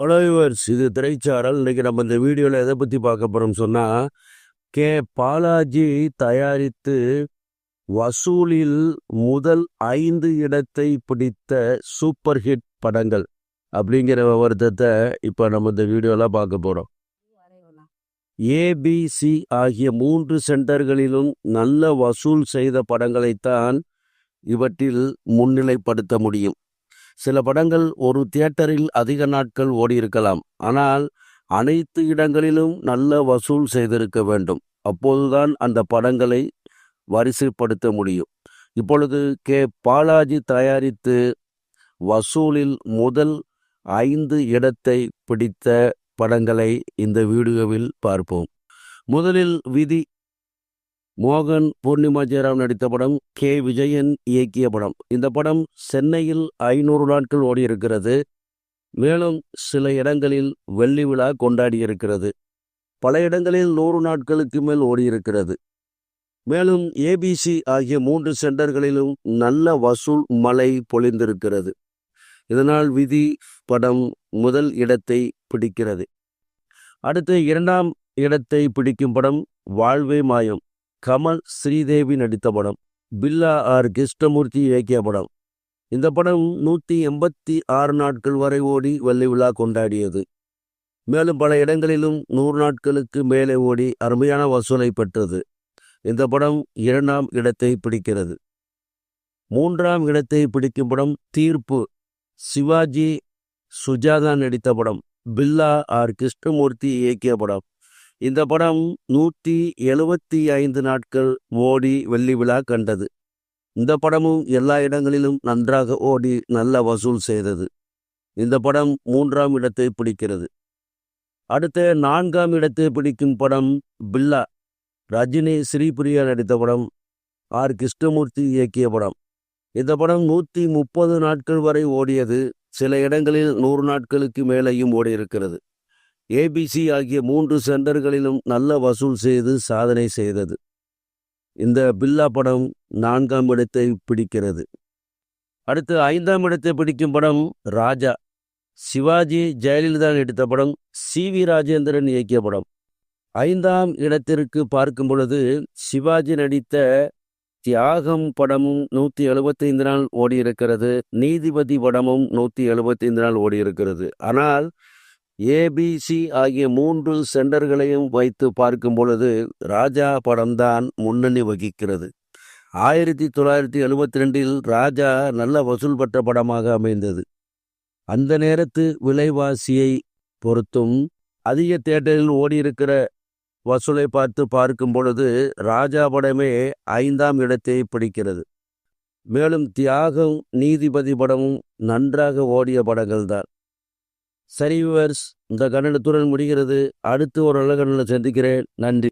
Hello yours இது திரைச்சாரல். இன்றைக்கி நம்ம இந்த வீடியோவில் எதை பற்றி பார்க்க போகிறோம் சொன்னால் கே. பாலாஜி தயாரித்து வசூலில் முதல் ஐந்து இடத்தை பிடித்த சூப்பர் ஹிட் படங்கள் அப்படிங்கிற விவரத்தை இப்போ நம்ம இந்த வீடியோவில் பார்க்க போகிறோம் ஏபிசி ஆகிய மூன்று சென்டர்களிலும் நல்ல வசூல் செய்த படங்களைத்தான் இவற்றில் முன்னிலைப்படுத்த முடியும். சில படங்கள் ஒரு தியேட்டரில் அதிக நாட்கள் ஓடியிருக்கலாம். ஆனால் அனைத்து இடங்களிலும் நல்ல வசூல் செய்திருக்க வேண்டும். அப்போதுதான் அந்த படங்களை வரிசைப்படுத்த முடியும். இப்பொழுது கே. பாலாஜி தயாரித்து வசூலில் முதல் ஐந்து இடத்தை பிடித்த படங்களை இந்த வீடியோவில் பார்ப்போம். முதலில் விதி மோகன் பூர்ணிமா ஜெயராம் நடித்த படம் கே. விஜயன் இயக்கிய படம். இந்த படம் சென்னையில் ஐநூறு நாட்கள் ஓடியிருக்கிறது. மேலும் சில இடங்களில் வெள்ளி விழா கொண்டாடியிருக்கிறது. பல இடங்களில் நூறு நாட்களுக்கு மேல் ஓடியிருக்கிறது. மேலும் ஏபிசி ஆகிய மூன்று சென்டர்களிலும் நல்ல வசூல் மழை பொழிந்திருக்கிறது. இதனால் விதி படம் முதல் இடத்தை பிடிக்கிறது. அடுத்து இரண்டாம் இடத்தை பிடிக்கும் படம் வாழ்வே மாயம். கமல் ஸ்ரீதேவி நடித்த படம் பில்லா ஆர். கிருஷ்ணமூர்த்தி இயக்கிய படம். இந்த படம் நூற்றி எண்பத்தி ஆறு நாட்கள் வரை ஓடி வெள்ளி விழா கொண்டாடியது. மேலும் பல இடங்களிலும் நூறு நாட்களுக்கு மேலே ஓடி அருமையான வசூலை பெற்றது. இந்த படம் இரண்டாம் இடத்தை பிடிக்கிறது. மூன்றாம் இடத்தை பிடிக்கும் படம் தீர்ப்பு. சிவாஜி சுஜாதா நடித்த படம் பில்லா ஆர். கிருஷ்ணமூர்த்தி இயக்கிய படம். இந்த படம் நூற்றி எழுபத்தி ஐந்து நாட்கள் ஓடி வெள்ளி விழா கண்டது. இந்த படமும் எல்லா இடங்களிலும் நன்றாக ஓடி நல்ல வசூல் செய்தது. இந்த படம் மூன்றாம் இடத்தை பிடிக்கிறது. அடுத்த நான்காம் இடத்தை பிடிக்கும் படம் பில்லா. ரஜினி ஸ்ரீபிரியா நடித்த படம். ஆர். கிருஷ்ணமூர்த்தி இயக்கிய படம். இந்த படம் நூற்றி முப்பது நாட்கள் வரை ஓடியது. சில இடங்களில் நூறு நாட்களுக்கு மேலேயும் ஓடியிருக்கிறது. ஏபிசி ஆகிய மூன்று சென்டர்களிலும் நல்ல வசூல் செய்து சாதனை செய்தது. இந்த பில்லா படம் நான்காம் இடத்தை பிடிக்கிறது. அடுத்து ஐந்தாம் இடத்தை பிடிக்கும் படம் ராஜா. சிவாஜி ஜெயலலிதா எடுத்த படம் சி வி ராஜேந்திரன் இயக்கிய படம். ஐந்தாம் இடத்திற்கு பார்க்கும் பொழுது சிவாஜி நடித்த தியாகம் படமும் நூற்றி எழுபத்தைந்து நாள் ஓடியிருக்கிறது. நீதிபதி படமும் நூற்றி எழுபத்தைந்து நாள் ஓடியிருக்கிறது. ஆனால் ஏபிசி ஆகிய மூன்று சென்டர்களையும் வைத்து பார்க்கும் பொழுது ராஜா படம்தான் முன்னணி வகிக்கிறது. ஆயிரத்தி தொள்ளாயிரத்தி எழுபத்தி ரெண்டில் ராஜா நல்ல வசூல் பெற்ற படமாக அமைந்தது. அந்த நேரத்து விலைவாசியை பொறுத்தும் அதிக தேட்டரில் ஓடியிருக்கிற வசூலை பார்த்து பார்க்கும் பொழுது ராஜா படமே ஐந்தாம் இடத்தை பிடிக்கிறது. மேலும் தியாகம் நீதிபதி படமும் நன்றாக ஓடிய படங்கள்தான். சரி விவர்ஸ் இந்த கன்னடத்துடன் முடிகிறது. அடுத்து ஒரு நல்ல கண்ணனை சந்திக்கிறேன். நன்றி.